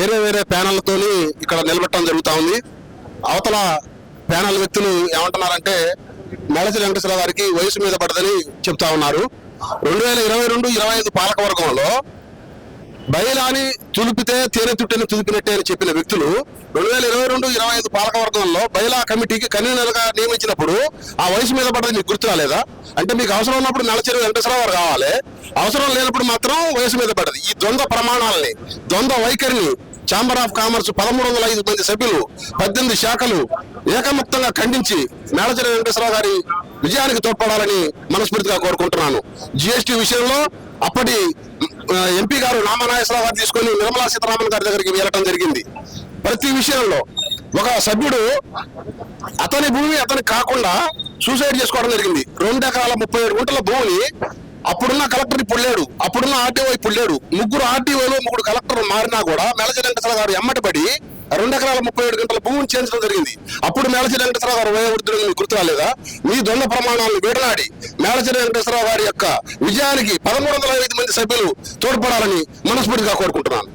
వేరే వేరే ప్యానెళ్ళతోని ఇక్కడ నిలబెట్టడం జరుగుతూ ఉంది. అవతల ప్యానెల్ వ్యక్తులు ఏమంటున్నారంటే మేళచి వెంకటేశ్వర గారికి వయసు మీద పడదని చెప్తా ఉన్నారు. రెండు వేల ఇరవై రెండు ఇరవై ఐదు పాలకవర్గంలో బయలాని తులిపితే తేనె తుట్టని తులిపినట్టే అని చెప్పిన వ్యక్తులు రెండు వేల ఇరవై రెండు ఇరవై ఐదు పాలకవర్గంలో బయలా కమిటీకి కన్వీనర్గా నియమించినప్పుడు ఆ వయసు మీద పడ్డది మీకు గుర్తు రాలేదా అంటే మీకు అవసరం ఉన్నప్పుడు నలచెరు వెంకటేశ్వరరావు గారు కావాలి. అవసరం లేనప్పుడు మాత్రం వయసు మీద పడ్డది ఈ ద్వంద్వ ప్రమాణాలని ద్వంద్వ వైఖరిని ఛాంబర్ ఆఫ్ కామర్స్ పదమూడు వందల ఐదు మంది సభ్యులు పద్దెనిమిది శాఖలు ఏకముక్తంగా ఖండించి మేడచర వెంకటేశ్వరరావు గారి విజయానికి తోడ్పడాలని మనస్ఫూర్తిగా కోరుకుంటున్నాను. జిఎస్టీ విషయంలో అప్పటి ఎంపీ గారు నామనాగేశ్వరరావు గారు తీసుకొని నిర్మలా సీతారామన్ గారి దగ్గరికి వెళ్ళటం జరిగింది. ప్రతి విషయంలో ఒక సభ్యుడు అతని భూమి అతనికి కాకుండా సూసైడ్ చేసుకోవడం జరిగింది. రెండు ఎకరాల ముప్పై ఏడు గుంటల భూమిని అప్పుడున్న కలెక్టర్ ఇప్పుడు అప్పుడున్న ఆర్టీఓ ఇప్పుడు లేడు. ముగ్గురు ఆర్టీఓలు ముగ్గురు కలెక్టర్ మారినా కూడా మేళచి వెంకటేశ్వర గారు ఎమ్మటి పడి రెండు ఎకరాల ముప్పై ఏడు గంటల భూమిని చేయించడం జరిగింది. అప్పుడు మేళచి వెంకటేశ్వర గారు వయోవృద్ధుడు మీకు గుర్తు రాలేదా మీ దొంగ ప్రమాణాలను వీడనాడి మేళచి వెంకటేశ్వర గారి యొక్క విజయానికి పదమూడు వందల ఐదు మంది సభ్యులు తోడ్పడాలని మనస్ఫూర్తిగా కోరుకుంటున్నాను.